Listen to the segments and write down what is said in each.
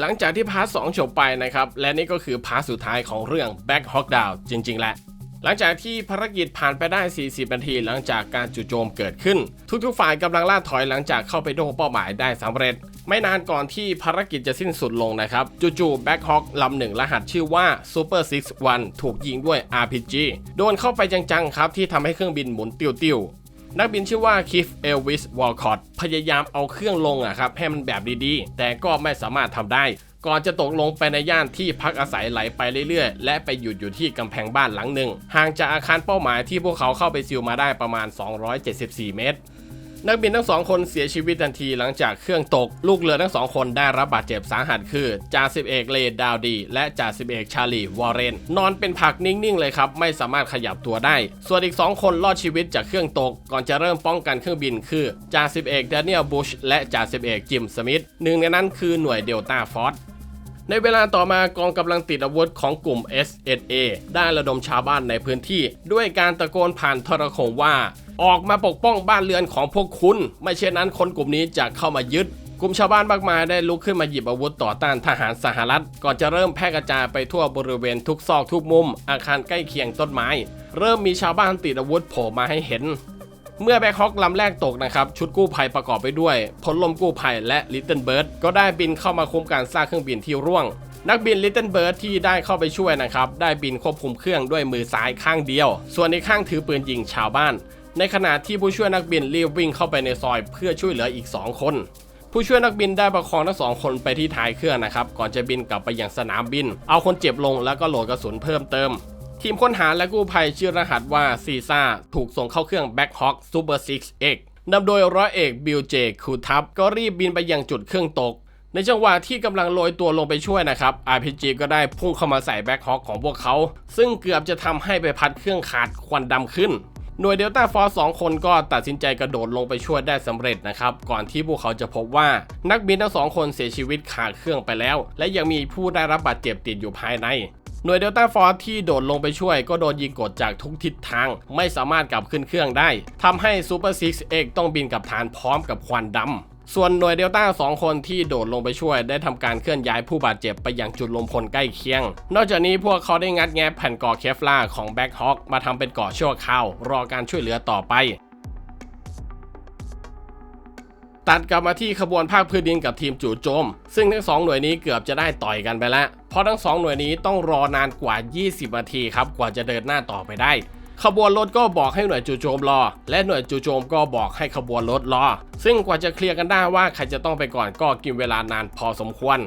หลังจากที่พาร์ท2จบไปนะครับ และนี่ก็คือพาร์ทสุดท้ายของเรื่อง Back Hawk Down จริง ๆ แหละ หลังจากที่ภารกิจผ่านไปได้ 40 นาที หลังจากการจู่โจมเกิดขึ้น ทุกๆฝ่ายกำลังล่าถอยหลังจากเข้าไปโดนเป้าหมายได้สำเร็จ ไม่นานก่อนที่ภารกิจจะสิ้นสุดลงนะครับจู่ๆ Back Hawk ลำหนึ่งรหัสชื่อว่า Super 61 ถูกยิงด้วย RPG โดนเข้าไปจังๆครับที่ทำให้เครื่องบินหมุนติ้วๆ นักบินชื่อว่าคิฟเอลวิสวอลคอตพยายามเอาเครื่องลงอะครับให้มันแบบดีๆ แต่ก็ไม่สามารถทำได้ ก่อนจะตกลงไปในย่านที่พักอาศัยไหลไปเรื่อยๆ และไปหยุดอยู่ที่กำแพงบ้านหลังหนึ่งห่างจากอาคารเป้าหมายที่พวกเขาเข้าไปซิลมาได้ประมาณ 274 เมตร นักบินทั้งสองคนเสียชีวิตทันทีหลังจากเครื่องตก ลูกเรือทั้งสองคนได้รับบาดเจ็บสาหัสคือจ่าสิบเอกเลดาวดี และจ่าสิบเอกชาลีวอร์เรน นอนเป็นผักนิ่งๆเลยครับ ไม่สามารถขยับตัวได้ ส่วนอีก 2 คนรอดชีวิตจากเครื่องตก ก่อนจะเริ่มป้องกันเครื่องบินคือจ่าสิบเอกแดเนียลบุชและจ่าสิบเอกจิมสมิธหนึ่งในนั้นคือหน่วยเดลต้าฟอร์ส ในเวลาต่อมากองกำลังติดอาวุธของกลุ่ม SNA ได้ระดมชาวบ้านในพื้นที่ ด้วยการตะโกนผ่านทรโขงว่า ออกมาปกป้องบ้านเรือนของพวกคุณ ไม่เช่นนั้นคนกลุ่มนี้จะเข้ามายึดกลุ่มชาวบ้านมากมายได้ลุกขึ้นมาหยิบอาวุธต่อต้านทหารสหรัฐ ก่อนจะเริ่มแพร่กระจายไปทั่วบริเวณทุกซอกทุกมุม อาคารใกล้เคียงต้นไม้ เริ่มมีชาวบ้านติดอาวุธโผล่มาให้เห็น เมื่อแบ็คฮอคลำแรกตกนะครับ ชุดกู้ภัยประกอบไปด้วยพลลมกู้ภัยและลิตเติ้ลเบิร์ดก็ได้บินเข้ามาคุมการสร้างเครื่องบินที่ร่วง นักบินลิตเติ้ลเบิร์ดที่ได้เข้าไปช่วยนะครับ ได้บินควบคุมเครื่องด้วยมือซ้ายข้างเดียว ส่วนในข้างถือปืนยิงชาวบ้าน ในขณะที่ผู้ช่วยนักบินรีบวิ่งเข้าไปในซอยเพื่อช่วยเหลืออีก 2 คนผู้ช่วยนักบินได้ประคองทั้งสองคนไปที่ท้ายเครื่องนะครับ ก่อนจะบินกลับไปยังสนามบิน เอาคนเจ็บลงแล้วก็โหลดกระสุนเพิ่มเติม ทีมค้นหาและกู้ภัยชื่อรหัสว่าซีซ่าถูกส่งเข้าเครื่อง Black Hawk Super 6X นำโดยร้อยเอกบิลเจคูทับก็รีบบินไปยังจุดเครื่องตก ในจังหวะที่กำลังโรยตัวลงไปช่วยนะครับ RPG ก็ได้พุ่งเข้ามาใส่ Black Hawk ของพวกเขา ซึ่งเกือบจะทำให้ไปพัดเครื่องขาดควันดำขึ้น หน่วยเดลต้าฟอร์สองคนก็ตัดสินใจกระโดดลงไปช่วยได้สำเร็จนะครับ ก่อนที่พวกเขาจะพบว่านักบินทั้งสองคนเสียชีวิตขาดเครื่องไปแล้ว และยังมีผู้ได้รับบาดเจ็บติดอยู่ภายใน หน่วยเดลต้าฟอร์ที่โดดลงไปช่วย ก็โดนยิงกดจากทุกทิศทาง ไม่สามารถกลับขึ้นเครื่องได้ทำให้ซูเปอร์ซิกเอกต้องบินกับฐานพร้อมกับควันดำส่วนหน่วยเดลต้า 2 คนที่โดดลงไปช่วย ได้ทำการเคลื่อนย้ายผู้บาดเจ็บไปยังจุดลมพลใกล้เคียง นอกจากนี้พวกเขาได้งัดแงะแผ่นก่อเคฟลาร์ของแบ็คฮอ k มาทำเป็นก่อชั่วคราว รอการช่วยเหลือต่อไป ตัดกลับมาที่ขบวนภาคพื้นดินกับทีมจู่โจม ซึ่งทั้งสองหน่วยนี้เกือบจะได้ต่อยกันไปแล้ว เพราะทั้งสองหน่วยนี้ต้องรอนานกว่า 20 นาทีครับกว่าจะเดินหน้าต่อไปได้ ขบวนรถก็บอกให้หน่วยจู่โจมรอ และหน่วยจู่โจมก็บอกให้ขบวนรถรอ ซึ่งกว่าจะเคลียร์กันได้ว่าใครจะต้องไปก่อนก็กินเวลานานพอสมควร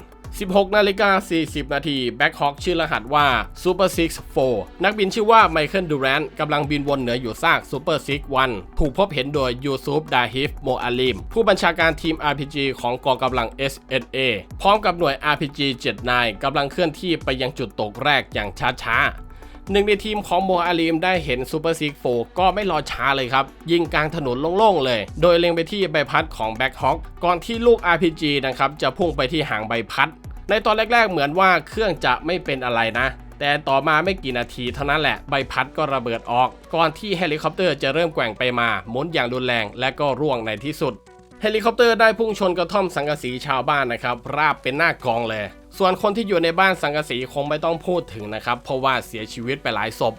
16นาฬิกา40 นาทีแบ็คฮอ k ชื่อรหัสว่า Super 64นักบินชื่อว่าไมเคิลดูแรนกำลังบินวนเหนืออยู่ซาก Super 61ถูกพบเห็นโดยยูซุฟดาฮิฟโมอาลิมผู้บัญชาการทีม RPG ของกองกำลัง SNA พร้อมกับหน่วย RPG 7นายกำลังเคลื่อนที่ไปยังจุดตกแรกอย่างช้าๆหนึ่งในทีมของโมอาลีมได้เห็นซูเปอร์ซิกโฟก็ไม่รอช้าเลยครับ ยิงกลางถนนโล่งๆเลย โดยเล็งไปที่ใบพัดของแบ็คฮอ k ก่อนที่ลูก RPG นะครับจะพุ่งไปที่หางใบพัด ในตอนแรกๆเหมือนว่าเครื่องจะไม่เป็นอะไรนะ แต่ต่อมาไม่กี่นาทีเท่านั้นแหละใบพัดก็ระเบิดออก ก่อนที่เฮลิคอปเตอร์จะเริ่มแกว่งไปมาหมุนอย่างรุนแรงและก็ร่วงในที่สุดเฮลิคอปเตอร์ได้พุ่งชนกระท่อมสังกะสีชาวบ้านนะครับราบเป็นหน้ากองเลย ส่วนคนที่อยู่ในบ้านสังกะสีคงไม่ต้องพูดถึงนะครับ เพราะว่าเสียชีวิตไปหลายศพ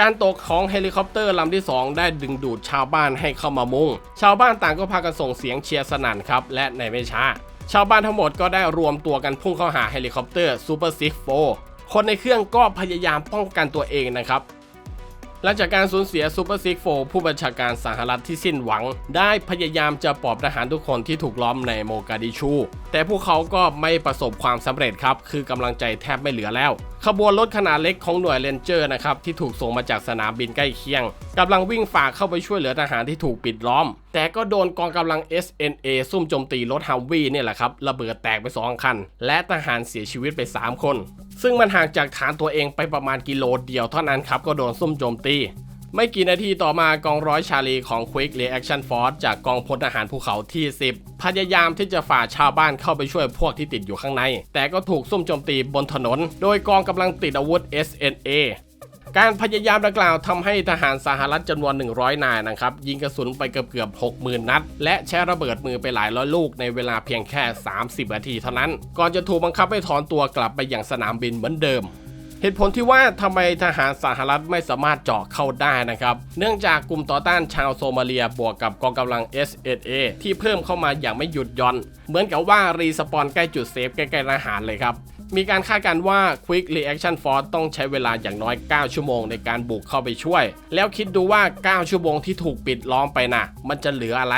การตกของเฮลิคอปเตอร์ลำที่ 2 ได้ดึงดูดชาวบ้านให้เข้ามามุง ชาวบ้านต่างก็พากันส่งเสียงเชียร์สนั่นครับ และในไม่ช้า ชาวบ้านทั้งหมดก็ได้รวมตัวกันพุ่งเข้าหาเฮลิคอปเตอร์ซูเปอร์ซิกโฟคนในเครื่องก็พยายามป้องกันตัวเองนะครับหลังจากการสูญเสียซูเปอร์ซิกโฟผู้บัญชาการสหรัฐที่สิ้นหวัง ได้พยายามจะปลอบทหารทุกคนที่ถูกล้อมในโมกาดิชู แต่พวกเขาก็ไม่ประสบความสำเร็จครับ คือกำลังใจแทบไม่เหลือแล้วขบวนรถขนาดเล็กของหน่วยเรนเจอร์นะครับที่ถูกส่งมาจากสนามบินใกล้เคียงกำลังวิ่งฝ่าเข้าไปช่วยเหลือทหารที่ถูกปิดล้อม แต่ก็โดนกองกำลัง SNA ซุ่มโจมตีรถฮัมวี่เนี่ยแหละครับระเบิดแตกไป 2 คัน และทหารเสียชีวิตไป 3 คน ซึ่งมันห่างจากฐานตัวเองไปประมาณกิโลเดียวเท่านั้นครับก็โดนซุ่มโจมตี ไม่กี่นาทีต่อมากองร้อยชาลีของ Quick Reaction Force จากกองพลทหารภูเขาที่ 10 พยายามที่จะฝ่าชาวบ้านเข้าไปช่วยพวกที่ติดอยู่ข้างใน แต่ก็ถูกซุ่มโจมตีบนถนน โดยกองกำลังติดอาวุธ SNA การพยายามดังกล่าวทำให้ทหารสหรัฐจำนวน 100 นายนะครับ ยิงกระสุนไปเกือบเกือบ60,000 นัด และแช่ระเบิดมือไปหลายร้อยลูกในเวลาเพียงแค่ 30 นาทีเท่านั้น ก่อนจะถูกบังคับให้ถอนตัวกลับไปอย่างสนามบินเหมือนเดิม เหตุผลที่ว่าทำไมทหารสหรัฐไม่สามารถเจาะเข้าได้นะครับ เนื่องจากกลุ่มต่อต้านชาวโซมาเลียบวกกับกองกำลัง SSA ที่เพิ่มเข้ามาอย่างไม่หยุดย่อน เหมือนกับว่ารีสปอนใกล้จุดเซฟใกล้ๆทหารเลยครับมีการคาดการณ์ว่า Quick Reaction Force ต้องใช้เวลาอย่างน้อย 9 ชั่วโมงในการบุกเข้าไปช่วย แล้วคิดดูว่า 9 ชั่วโมงที่ถูกปิดล้อมไปนะมันจะเหลืออะไร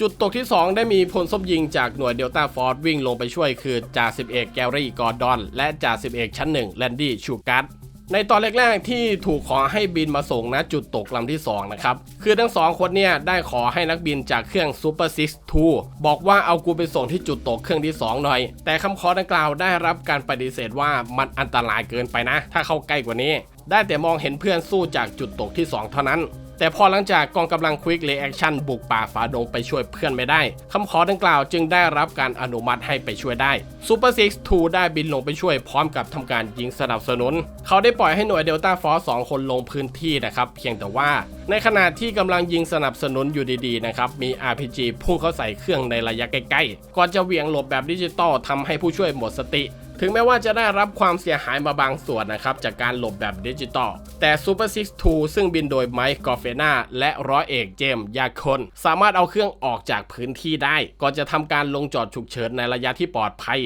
จุดตกที่ 2 ได้มีพลซบยิงจากหน่วยเดลต้าฟอร์ดวิ่งลงไปช่วยคือจ่าสิบเอกแกรี่กอร์ดอน และจ่าสิบเอกชั้นหนึ่งแลนดี้ชูการ์ดในตอนแรกๆที่ถูกขอให้บินมาส่งณจุดตกลำที่ 2 นะครับ คือทั้งสองคนเนี่ยได้ขอให้นักบินจากเครื่อง Super 62 บอกว่าเอากูไปส่งที่จุดตกเครื่องที่ 2 หน่อย แต่คำขอดังกล่าวได้รับการปฏิเสธว่ามันอันตรายเกินไปนะ ถ้าเข้าใกล้กว่านี้ ได้แต่มองเห็นเพื่อนสู้จากจุดตกที่ 2 เท่านั้น แต่พอหลังจากกองกำลัง Quick Reaction บุกป่าฝาดงไปช่วยเพื่อนไม่ได้คำขอดังกล่าวจึงได้รับการอนุมัติให้ไปช่วยได้ Super 62ได้บินลงไปช่วยพร้อมกับทำการยิงสนับสนุน เขาได้ปล่อยให้หน่วยเดลต้าฟอร์สองคนลงพื้นที่นะครับเพียงแต่ว่า ในขณะที่กำลังยิงสนับสนุนอยู่ดีๆนะครับมี RPG พุ่งเข้าใส่เครื่องในระยะใกล้ๆก่อนจะเหวี่ยงหลบแบบดิจิตอลทำให้ผู้ช่วยหมดสติ ถึงแม้ว่าจะได้รับความเสียหายมาบางส่วนนะครับจากการหลบแบบดิจิตอล แต่ Super 62 ซึ่งบินโดยไมค์กอเฟนาและร้อยเอกเจมส์ยาคน สามารถเอาเครื่องออกจากพื้นที่ได้ ก่อนจะทำการลงจอดฉุกเฉินในระยะที่ปลอดภัย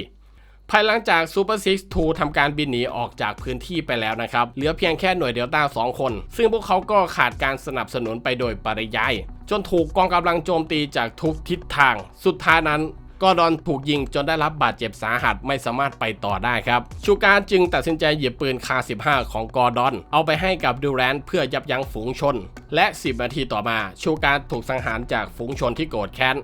ภายหลังจาก Super 62ทำการบินหนีออกจากพื้นที่ไปแล้วนะครับ เหลือเพียงแค่หน่วยเดลต้า2 คน ซึ่งพวกเขาก็ขาดการสนับสนุนไปโดยปริยายจนถูกกองกำลังโจมตีจากทุกทิศทาง สุดท้ายนั้น กอร์ดอนถูกยิงจนได้รับบาดเจ็บสาหัสไม่สามารถไปต่อได้ครับชูการจึงตัดสินใจหยิบปืนคา 15 ของกอร์ดอน เอาไปให้กับดูแรนเพื่อยับยั้งฝูงชน และ 10 นาทีต่อมา ชูการถูกสังหารจากฝูงชนที่โกรธแค้น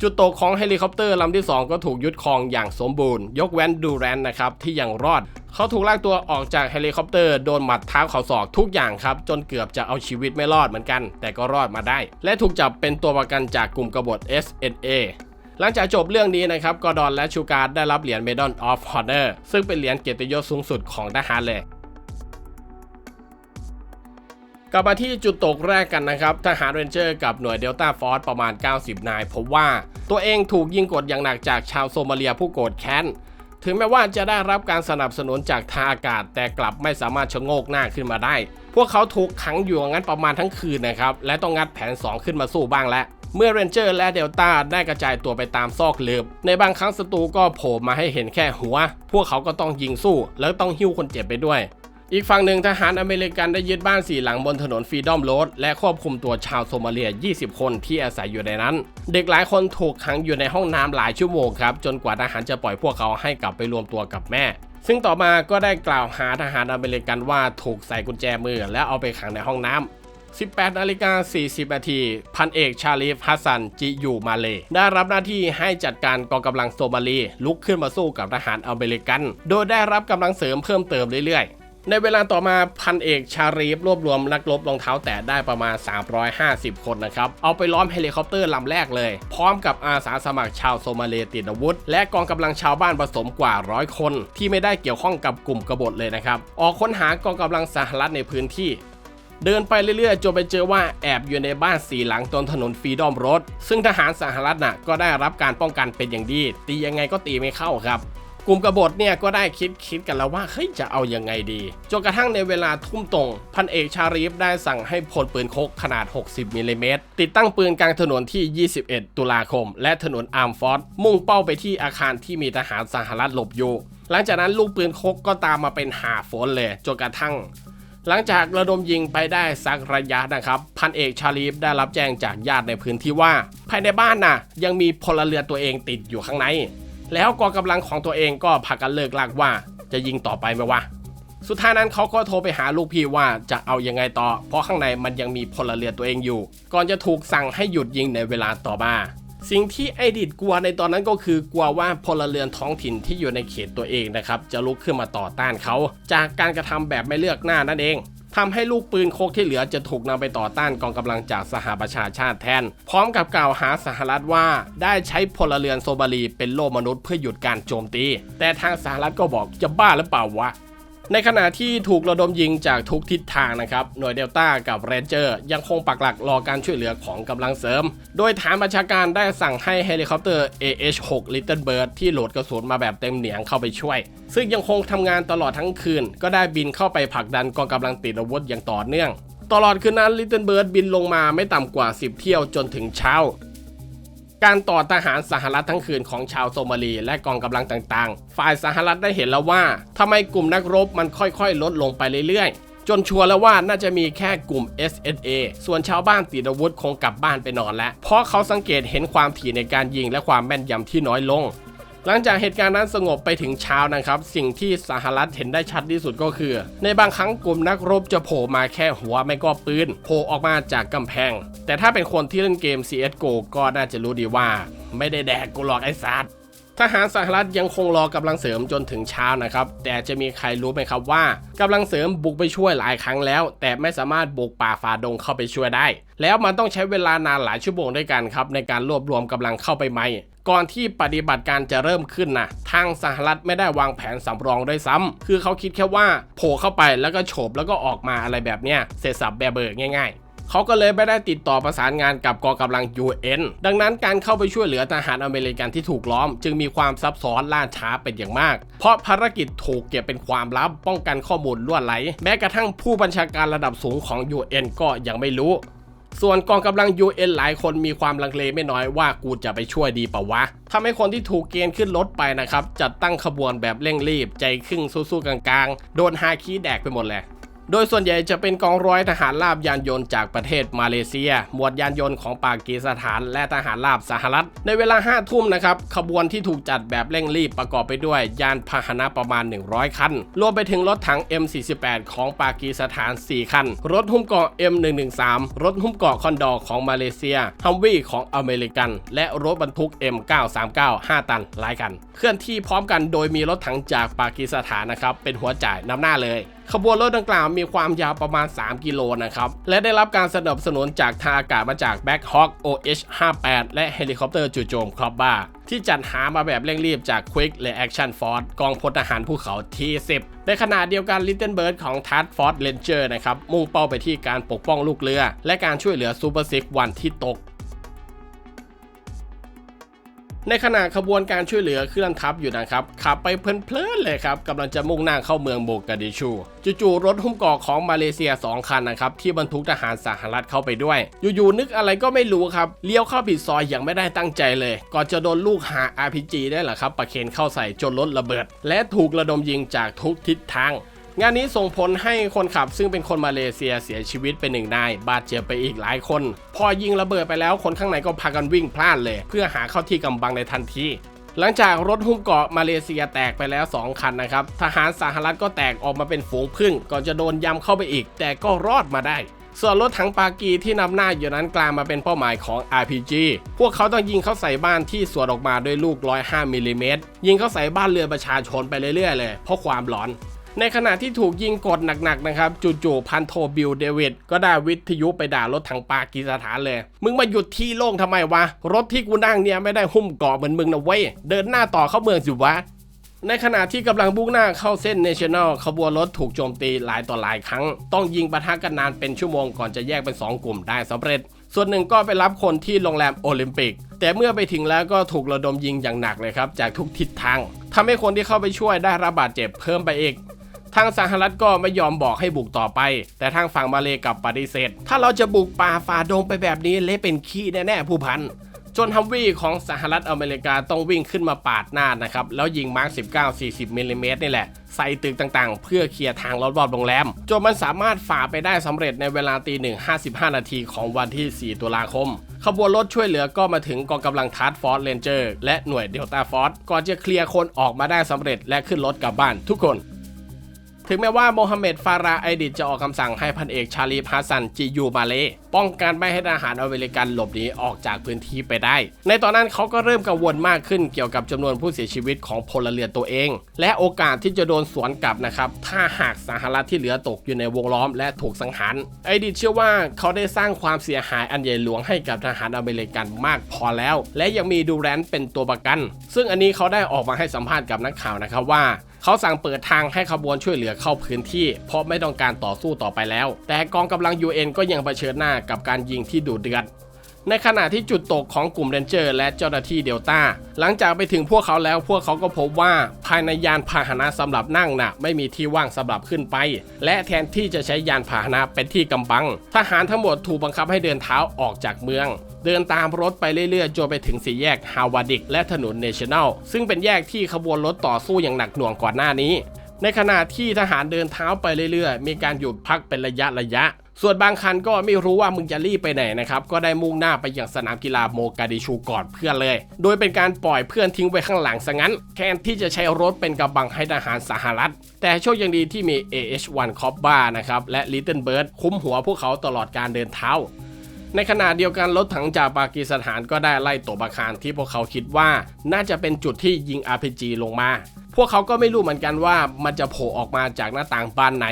จุดตกของเฮลิคอปเตอร์ลำที่ 2 ก็ถูกยึดครองอย่างสมบูรณ์ ยกเว้นดูแรนนะครับ ที่ยังรอด เขาถูกลากตัวออกจากเฮลิคอปเตอร์ โดนหมัดเท้าเข่าศอกทุกอย่างครับ จนเกือบจะเอาชีวิตไม่รอดเหมือนกัน แต่ก็รอดมาได้ และถูกจับเป็นตัวประกันจากกลุ่มกบฏ SNA หลังจากจบเรื่องนี้นะครับกอร์ดอนและชูการ์ดได้รับเหรียญ Medal of Honor ซึ่งเป็นเหรียญเกียรติยศสูงสุดของทหารเลยกลับมาที่จุดตกแรกกันนะครับ ทหารเรนเจอร์กับหน่วยเดลต้าฟอร์สประมาณ 90 นายพบว่าตัวเองถูกยิงกดอย่างหนักจากชาวโซมาเลียผู้โกรธแค้น ถึงแม้ว่าจะได้รับการสนับสนุนจากทางอากาศ แต่กลับไม่สามารถชะโงกหน้าขึ้นมาได้ พวกเขาถูกขังอยู่งั้นประมาณทั้งคืนนะครับ และต้องงัดแผน 2 ขึ้นมาสู้บ้างแล้ว เมื่อเรนเจอร์และเดลต้าได้กระจายตัวไปตามซอกหลืบในบางครั้งศัตรูก็โผล่มาให้เห็นแค่หัว พวกเขาก็ต้องยิงสู้แล้วต้องหิ้วคนเจ็บไปด้วย อีกฝั่งหนึ่งทหารอเมริกันได้ยึดบ้านสี่หลังบนถนนฟรีดอมโรดและควบคุมตัวชาวโซมาเลีย 20 คนที่อาศัยอยู่ในนั้น เด็กหลายคนถูกขังอยู่ในห้องน้ำหลายชั่วโมงครับจนกว่าทหารจะปล่อยพวกเขาให้กลับไปรวมตัวกับแม่ซึ่งต่อมาก็ได้กล่าวหาทหารอเมริกันว่าถูกใส่กุญแจมือและเอาไปขังในห้องน้ำ 18นาฬิกา40นาทีพันเอกชาลีฟฮัสซันจิยูมาเล ได้รับหน้าที่ให้จัดการกองกำลังโซมาลี ลุกขึ้นมาสู้กับทหารอเมริกัน โดยได้รับกำลังเสริมเพิ่มเติมเรื่อยๆในเวลาต่อมาพันเอกชาลีฟรวบรวมนักรบรองเท้าแตะได้ประมาณ 350 คนนะครับ เอาไปล้อมเฮลิคอปเตอร์ลำแรกเลย พร้อมกับอาสาสมัครชาวโซมาเลติดอาวุธ และกองกำลังชาวบ้านผสมกว่าร้อยคน ที่ไม่ได้เกี่ยวข้องกับกลุ่มกบฏเลยนะครับ ออกค้นหากองกำลังสหรัฐในพื้นที่ เดินไปเรื่อยๆจนไปเจอว่าแอบอยู่ในบ้านสีหลังตนถนนฟรีดอมรดซึ่งทหารสหรัฐน่ะก็ได้รับการป้องกันเป็นอย่างดี ตียังไงก็ตีไม่เข้าครับกลุ่มกบฏเนี่ยก็ได้คิดคิดกันแล้วว่าเฮ้ยจะเอายังไงดีจนกระทั่งในเวลาทุ่มตรง พันเอกชารีฟได้สั่งให้พลปืนคกขนาด 60มิลลิเมตรติดตั้งปืนกลางถนนที่ 21 ตุลาคม และถนนอาร์มฟอร์ดมุ่งเป้าไปที่อาคารที่มีทหารสหรัฐหลบอยู่หลังจากนั้นลูกปืนคกก็ตามมาเป็นหาฝนเลยจนกระทั่ง หลังจากระดมยิงไปได้สักระยะนะครับ พันเอกชาลีฟได้รับแจ้งจากญาติในพื้นที่ว่า ภายในบ้านน่ะ ยังมีพลเรือนตัวเองติดอยู่ข้างใน แล้วกองกำลังของตัวเองก็พากันเลิกลากว่าจะยิงต่อไปไหมวะสุดท้ายนั้นเขาก็โทรไปหาลูกพี่ว่าจะเอายังไงต่อ เพราะข้างในมันยังมีพลเรือนตัวเองอยู่ ก่อนจะถูกสั่งให้หยุดยิงในเวลาต่อมา สิ่งที่ไอดิดกลัวในตอนนั้นก็คือกลัวว่าพลเรือนท้องถิ่นที่อยู่ในเขตตัวเองนะครับจะลุกขึ้นมาต่อต้านเขา จากการกระทำแบบไม่เลือกหน้านั่นเองทำให้ลูกปืนโคกที่เหลือจะถูกนำไปต่อต้านกองกำลังจากสหประชาชาติแทน พร้อมกับกล่าวหาสหรัฐว่าได้ใช้พลเรือนโซมาลีเป็นโล่มนุษย์เพื่อหยุดการโจมตี แต่ทางสหรัฐก็บอกจะบ้าหรือเปล่าวะ ในขณะที่ถูกระดมยิงจากทุกทิศทางนะครับ หน่วยเดลต้ากับเรนเจอร์ยังคงปักหลักรอการช่วยเหลือของกำลังเสริม โดยฐานบัญชาการได้สั่งให้เฮลิคอปเตอร์ AH-6 Little Bird ที่โหลดกระสุนมาแบบเต็มเหนียงเข้าไปช่วย ซึ่งยังคงทำงานตลอดทั้งคืน ก็ได้บินเข้าไปผลักดันกองกำลังติดอาวุธอย่างต่อเนื่อง ตลอดคืนนั้น Little Bird บินลงมาไม่ต่ำกว่า 10 เที่ยวจนถึงเช้า การต่อทหารสหรัฐทั้งคืนของชาวโซมาลีและกองกำลังต่างๆ ฝ่ายสหรัฐได้เห็นแล้วว่าทำไมกลุ่มนักรบมันค่อยๆ ลดลงไปเรื่อยๆ จนชัวร์แล้วว่าน่าจะมีแค่กลุ่ม SSA ส่วนชาวบ้านติดอาวุธคงกลับบ้านไปนอนแล้ว เพราะเขาสังเกตเห็นความถี่ในการยิงและความแม่นยำที่น้อยลง หลังจากเหตุการณ์นั้นสงบไปถึงเช้านะครับ สิ่งที่สหรัฐเห็นได้ชัดที่สุดก็คือ ในบางครั้งกลุ่มนักรบจะโผล่มาแค่หัวไม่ก็ปืนโผล่ออกมาจากกำแพง แต่ถ้าเป็นคนที่เล่นเกม CSGO ก็น่าจะรู้ดีว่า ไม่ได้แดกกูหรอกไอ้สัตว์ทหารสหรัฐยังคงรอกำลังเสริมจนถึงเช้านะครับ แต่จะมีใครรู้ไหมครับว่ากำลังเสริมบุกไปช่วยหลายครั้งแล้ว แต่ไม่สามารถบุกป่าฝ่าดงเข้าไปช่วยได้ แล้วมันต้องใช้เวลานานหลายชั่วโมงด้วยกันครับในการรวบรวมกำลังเข้าไปใหม่ ก่อนที่ปฏิบัติการจะเริ่มขึ้นนะทางสหรัฐไม่ได้วางแผนสำรองด้วยซ้ำคือเขาคิดแค่ว่าโผล่เข้าไปแล้วก็โฉบแล้วก็ออกมาอะไรแบบเนี้ยเสร็จสับแบบเบิกง่ายๆเขาก็เลยไม่ได้ติดต่อประสานงานกับกองกำลัง UN ดังนั้นการเข้าไปช่วยเหลือทหารอเมริกันที่ถูกล้อม จึงมีความซับซ้อนล่าช้าเป็นอย่างมาก เพราะภารกิจถูกเก็บเป็นความลับป้องกันข้อมูลล่วไหล แม้กระทั่งผู้บัญชาการระดับสูงของ UN ก็ยังไม่รู้ ส่วนกองกำลัง UN หลายคนมีความลังเลไม่น้อยว่ากูจะไปช่วยดีปะวะทำให้คนที่ถูกเกณฑ์ขึ้นรถไปนะครับจัดตั้งขบวนแบบเร่งรีบ ใจครึ่งสู้ๆกลางๆ โดนฮาคีแดกไปหมดเลย โดยส่วนใหญ่จะเป็นกองร้อยทหารราบยานยนต์จากประเทศมาเลเซีย หมวดยานยนต์ของปากีสถาน และทหารราบสหรัฐ ในเวลา5ทุ่มนะครับขบวนที่ถูกจัดแบบเร่งรีบประกอบไปด้วยยานพาหนะประมาณ 100 คัน รวมไปถึงรถถัง M48 ของปากีสถาน 4 คัน รถหุ้มเกราะ M113 รถหุ้มเกราะคอนดอร์ของมาเลเซียฮัมวี่ของอเมริกัน และรถบรรทุก M939 5 ตันหลายคัน เคลื่อนที่พร้อมกันโดยมีรถถังจากปากีสถานนะครับเป็นหัวจ่ายนำหน้าเลย ขบวนรถดังกล่าวมีความยาวประมาณ 3 กิโลนะครับ และได้รับการสนับสนุนจากทางอากาศมาจาก Black Hawk OH58 และเฮลิคอปเตอร์จู่โจมครอบบ้า ที่จัดหามาแบบเร่งรีบจาก Quick Reaction Force กองพลทหารภูเขาที่ 10ในขณะเดียวกัน Little Bird ของ Task Force Ranger นะครับมุ่งเป้าไปที่การปกป้องลูกเรือ และการช่วยเหลือ Super Six วันที่ตก ในขณะขบวนการช่วยเหลือเคลื่อนทัพอยู่นะครับขับไปเพลินๆเลยครับกำลังจะมุ่งหน้าเข้าเมืองโบกาดิชูจู่ๆรถหุ้มเกราะของมาเลเซีย 2 คันนะครับที่บรรทุกทหารสหรัฐเข้าไปด้วย อยู่ๆนึกอะไรก็ไม่รู้ครับเลี้ยวเข้าผิดซอยอย่างไม่ได้ตั้งใจเลย ก่อนจะโดนลูกหา RPG ได้แหละครับประเคนเข้าใส่จนรถระเบิด และถูกระดมยิงจากทุกทิศทาง งานนี้ส่งผลให้คนขับซึ่งเป็นคนมาเลเซียเสียชีวิตเป็นหนึ่งนาย บาดเจ็บไปอีกหลายคน พอยิงระเบิดไปแล้วคนข้างในก็พากันวิ่งพลานเลย เพื่อหาเข้าที่กำบังในทันทีหลังจากรถหุ้มเกาะมาเลเซียแตกไปแล้ว 2 คันนะครับ ทหารสหรัฐก็แตกออกมาเป็นฝูงพึ่ง ก่อนจะโดนยำเข้าไปอีก แต่ก็รอดมาได้ ส่วนรถถังปากีที่นำหน้าอยู่นั้นกลายมาเป็นเป้าหมายของ RPG พวกเขาต้องยิงเข้าใส่บ้านที่สวนออกมาด้วยลูก 105มิลลิเมตรยิงเข้าใส่บ้านเรือประชาชนไปเรื่อยๆเลย เพราะความร้อน ในขณะที่ถูกยิงกดหนักๆนะครับจู่ๆพันโทบิลเดวิดก็ได้วิทยุไปด่ารถถังปากีสถานเลย มึงมาหยุดที่โล่งทำไมวะ รถที่กูนั่งเนี่ยไม่ได้หุ้มเกาะเหมือนมึงนะเว้ย เดินหน้าต่อเข้าเมืองสิวะในขณะที่กำลังบุกหน้าเข้าเส้นเนชั่นแนลขบวนรถถูกโจมตีหลายต่อหลายครั้ง ต้องยิงปะทะกันนานเป็นชั่วโมงก่อนจะแยกเป็น 2 กลุ่มได้สำเร็จ ส่วนหนึ่งก็ไปรับคนที่โรงแรมโอลิมปิก แต่เมื่อไปถึงแล้วก็ถูกระดมยิงอย่างหนักเลยครับ จากทุกทิศทางทำให้คนที่เข้าไปช่วยได้รับบาดเจ็บเพิ่มไปอีก ทางสหรัฐก็ไม่ยอมบอกให้บุกต่อไป แต่ทางฝั่งมาเลกับปฏิเสธ ถ้าเราจะบุกป่าฝ่าดงไปแบบนี้เละเป็นขี้แน่ๆผู้พันจนฮัมวี่ของสหรัฐอเมริกาต้องวิ่งขึ้นมาปาดหน้านะครับ แล้วยิงมาร์ค19 40มิลลิเมตรนี่แหละ ใส่ตึกต่างๆ เพื่อเคลียร์ทางรอบๆโรงแรม จนมันสามารถฝ่าไปได้สำเร็จในเวลาตีหนึ่ง55 นาทีของวันที่ 4 ตุลาคม ขบวนรถช่วยเหลือก็มาถึงกองกำลังทาร์ฟอร์ r เรนเจอร์และหน่วยเดลต้าฟอร์ดก่อนจะเคลียร์คนออกมาได้สำเร็จและขึ้นรถกลับบ้านทุกคน ถึงแม้ว่าโมฮัมเหม็ดฟาราไอดิดจะออกคำสั่งให้พันเอกชาลีฟฮัสซันจิยูมาเลป้องกันไม่ให้ทหารอเมริกันหลบหนีออกจากพื้นที่ไปได้ ในตอนนั้นเขาก็เริ่มกังวลมากขึ้นเกี่ยวกับจำนวนผู้เสียชีวิตของพลเรือนตัวเอง และโอกาสที่จะโดนสวนกลับนะครับ ถ้าหากสหรัฐที่เหลือตกอยู่ในวงล้อมและถูกสังหารไอดิดเชื่อว่าเขาได้สร้างความเสียหายอันใหญ่หลวงให้กับทหารอเมริกันมากพอแล้ว และยังมีดูแรนเป็นตัวประกัน ซึ่งอันนี้เขาได้ออกมาให้สัมภาษณ์กับนักข่าวนะครับว่า เขาสั่งเปิดทางให้ขบวนช่วยเหลือเข้าพื้นที่ เพราะไม่ต้องการต่อสู้ต่อไปแล้ว แต่กองกำลัง UN ก็ยังเผชิญหน้ากับการยิงที่ดุเดือดในขณะที่จุดตกของกลุ่มเรนเจอร์ และเจ้าหน้าที่เดลต้า หลังจากไปถึงพวกเขาแล้วพวกเขาก็พบว่าภายในยานพาหนะสำหรับนั่งน่ะไม่มีที่ว่างสำหรับขึ้นไป และแทนที่จะใช้ยานพาหนะเป็นที่กำบัง ทหารทั้งหมดถูกบังคับให้เดินเท้าออกจากเมือง เดินตามรถไปเรื่อยๆจนไปถึงสี่แยกฮาวาดิกและถนนเนชั่นแนลซึ่งเป็นแยกที่ขบวนรถต่อสู้อย่างหนักหน่วงก่อนหน้านี้ ในขณะที่ทหารเดินเท้าไปเรื่อยๆ มีการหยุดพักเป็นระยะระยะ ส่วนบางคันก็ไม่รู้ว่ามึงจะรีบไปไหนนะครับ ก็ได้มุ่งหน้าไปยังสนามกีฬาโมกาดิชูก่อนเพื่อนเลย โดยเป็นการปล่อยเพื่อนทิ้งไว้ข้างหลังซะงั้น แทนที่จะใช้รถเป็นกำบังให้ทหารสหรัฐ แต่โชคยังดีที่มี AH-1 c o b b a นะครับและ Little Bird คุ้มหัวพวกเขาตลอดการเดินเท้า ในขณะเดียวกันรถถังจากปากีสถานก็ได้ไล่ตบอาคารที่พวกเขาคิดว่าน่าจะเป็นจุดที่ยิง RPG ลงมา พวกเขาก็ไม่รู้เหมือนกันว่ามันจะโผล่ออกมาจากหน้าต่างบานไหน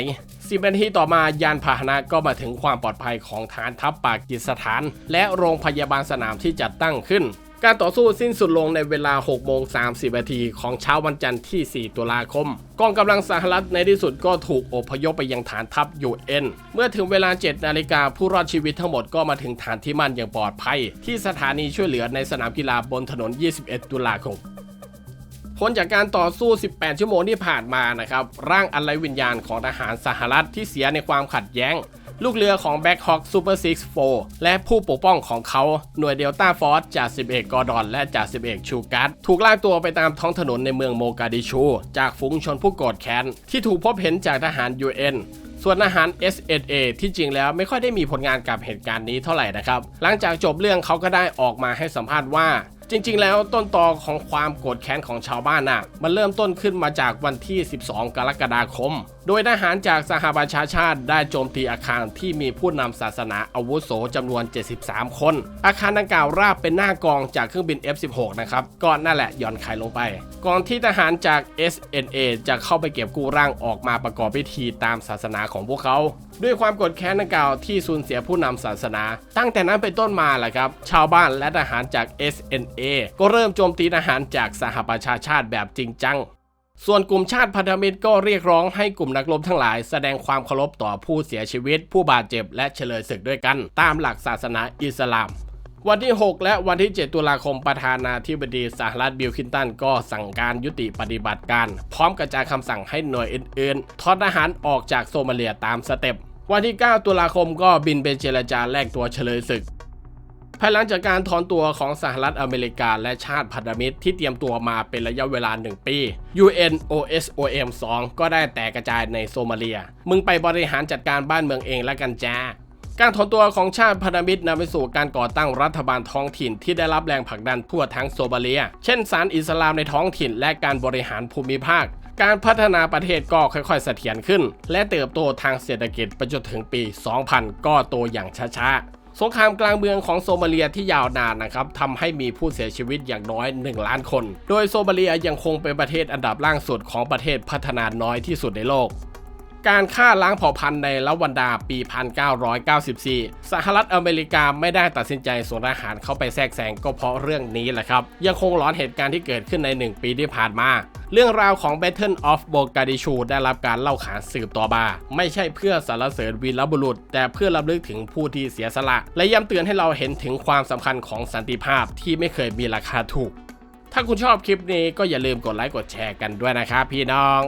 สิบนาทีต่อมายานพาหนะก็มาถึงความปลอดภัยของฐานทัพปากีสถาน และโรงพยาบาลสนามที่จัดตั้งขึ้น การต่อสู้สิ้นสุดลงในเวลา 6 โมง 30 นาทีของเช้าวันจันทร์ที่ 4 ตุลาคม กองกำลังสหรัฐในที่สุดก็ถูกอพยพไปยังฐานทัพ UN เมื่อถึงเวลา 7 นาฬิกาผู้รอดชีวิตทั้งหมดก็มาถึงฐานที่มั่นอย่างปลอดภัย ที่สถานีช่วยเหลือในสนามกีฬาบนถนน 21 ตุลาคม ผลจากการต่อสู้ 18 ชั่วโมงที่ผ่านมานะครับร่างอันไรวิญญาณของทหารสหรัฐที่เสียในความขัดแย้ง ลูกเรือของ Black Hawk Super 64 และผู้ปกป้องของเขาหน่วยเดลต้าฟอร์สจาก11กอร์ดอน และจาก11ชูการ์ดถูกลากตัวไปตามท้องถนนในเมืองโมกาดิชู จากฝูงชนผู้โกรธแค้น ที่ถูกพบเห็นจากทหาร UN ส่วนทหาร SNA ที่จริงแล้วไม่ค่อยได้มีผลงานกับเหตุการณ์นี้เท่าไหร่นะครับ หลังจากจบเรื่องเขาก็ได้ออกมาให้สัมภาษณ์ว่า ริงๆ แล้วต้นตอของความโกรธแค้นของชาวบ้านน่ะ มันเริ่มต้นขึ้นมาจากวันที่ 12 กรกฎาคม โดยทหารจากสหประชาชาติได้โจมตีอาคารที่มีผู้นำศาสนาอาวุโสจำนวน 73 คน อาคารดังกล่าวราบเป็นหน้ากองจากเครื่องบิน F16 นะครับก็นั่นแหละย่อนไข่ลงไป ก่อนที่ทหารจาก SNA จะเข้าไปเก็บกู้ร่างออกมาประกอบพิธีตามศาสนาของพวกเขา ด้วยความกดแค้นดังกล่าวที่สูญเสียผู้นำศาสนา ตั้งแต่นั้นเป็นต้นมาแหละครับ ชาวบ้านและทหารจาก SNA ก็เริ่มโจมตีทหารจากสหประชาชาติแบบจริงจัง ส่วนกลุ่มชาติพันธมิตรก็เรียกร้องให้กลุ่มนักรบทั้งหลาย แสดงความเคารพต่อผู้เสียชีวิต ผู้บาดเจ็บและเฉลยศึกด้วยกัน ตามหลักศาสนาอิสลาม วันที่ 6 และวันที่ 7 ตุลาคมประธานาธิบดีสหรัฐบิลคินตันก็สั่งการยุติปฏิบัติการ พร้อมกระจายคำสั่งให้หน่วยอื่นๆทอดทหารออกจากโซมาเลียตามสเต็ปวันที่ 9 ตุลาคมก็บินไปเจรจาแลกตัวเฉลยศึกภายหลังจากการถอนตัวของสหรัฐอเมริกาและชาติพันธมิตรที่เตรียมตัวมาเป็นระยะเวลา 1 ปี UNOSOM 2 ก็ได้แตกกระจายในโซมาเลีย มึงไปบริหารจัดการบ้านเมืองเองแล้วกันจ้า การถอนตัวของชาติพันธมิตรนำไปสู่การก่อตั้งรัฐบาลท้องถิ่นที่ได้รับแรงผลักดันทั่วทั้งโซมาเลีย เช่นศาลอิสลามในท้องถิ่นและการบริหารภูมิภาค การพัฒนาประเทศก็ค่อยๆเสถียรขึ้น และเติบโตทางเศรษฐกิจไปจนถึงปี 2000 ก็โตอย่างช้าๆสงครามกลางเมืองของโซมาเลียที่ยาวนานนะครับทำให้มีผู้เสียชีวิตอย่างน้อย 1 ล้านคน โดยโซมาเลียยังคงเป็นประเทศอันดับล่างสุดของประเทศพัฒนาน้อยที่สุดในโลก การฆ่าล้างเผ่าพันธุ์ในละวันดาปี 1994 สหรัฐอเมริกาไม่ได้ตัดสินใจส่งทหารเข้าไปแทรกแซงก็เพราะเรื่องนี้แหละครับ ยังคงร้อนเหตุการณ์ที่เกิดขึ้นใน 1 ปีที่ผ่านมา เรื่องราวของ Battle of Mogadishu ได้รับการเล่าขานสืบต่อมา ไม่ใช่เพื่อสรรเสริญวีรบุรุษ แต่เพื่อรำลึกถึงผู้ที่เสียสละ และย้ำเตือนให้เราเห็นถึงความสำคัญของสันติภาพที่ไม่เคยมีราคาถูก ถ้าคุณชอบคลิปนี้ก็อย่าลืมกดไลค์กดแชร์กันด้วยนะครับพี่น้อง